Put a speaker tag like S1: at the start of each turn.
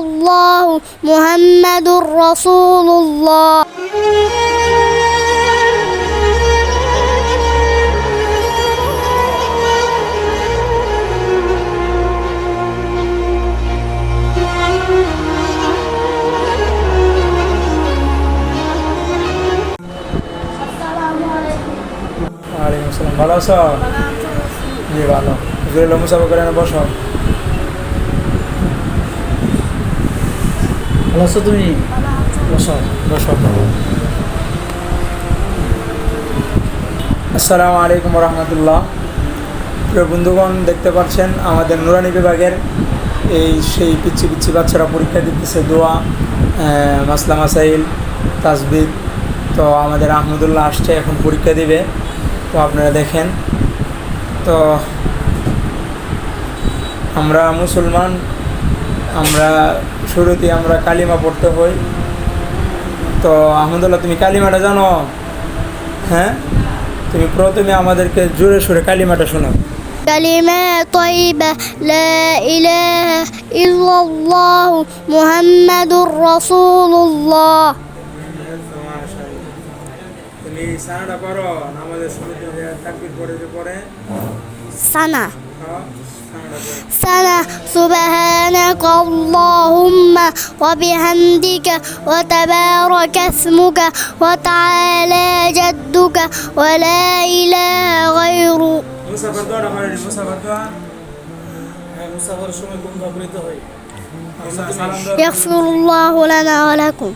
S1: الله محمد رسول الله
S2: ওয়ালাইকুম আসসালাম ভালো আছো জি ভালো হুজুরুল্লাহ মুসাফা করে না বসো ভালো আছো তুমি বসো বসো। আসসালামু আলাইকুম রহমতুল্লাহ। প্রিয় বন্ধুগণ, দেখতে পাচ্ছেন আমাদের নুরানি বিভাগের এই সেই পিচ্ছি পিচ্ছি বাচ্চারা পরীক্ষা দিতেছে, দোয়া মাসলা মাসাইল তাসবিদ তো আমাদের আহমদুল্লাহ আসছে, এখন পরীক্ষা দিবে। তো আপনারা দেখেন। তো আমরা মুসলমান আমরা শুরুতে আমরা কালিমা পড়তে হই তো আহমদুল্লাহ তুমি কালিমাটা জানো হ্যাঁ তুমি প্রথমে আমাদেরকে জোরে সোরে কালিমাটা শোনাও
S1: كلمة طيبة لا إله إلا الله محمد رسول الله
S2: তুমি
S1: سنة سبحانك اللهم وبحمدك وتبارك اسمك وتعالى جدك ولا إله
S2: غيره
S1: يغفر الله لنا ولكم.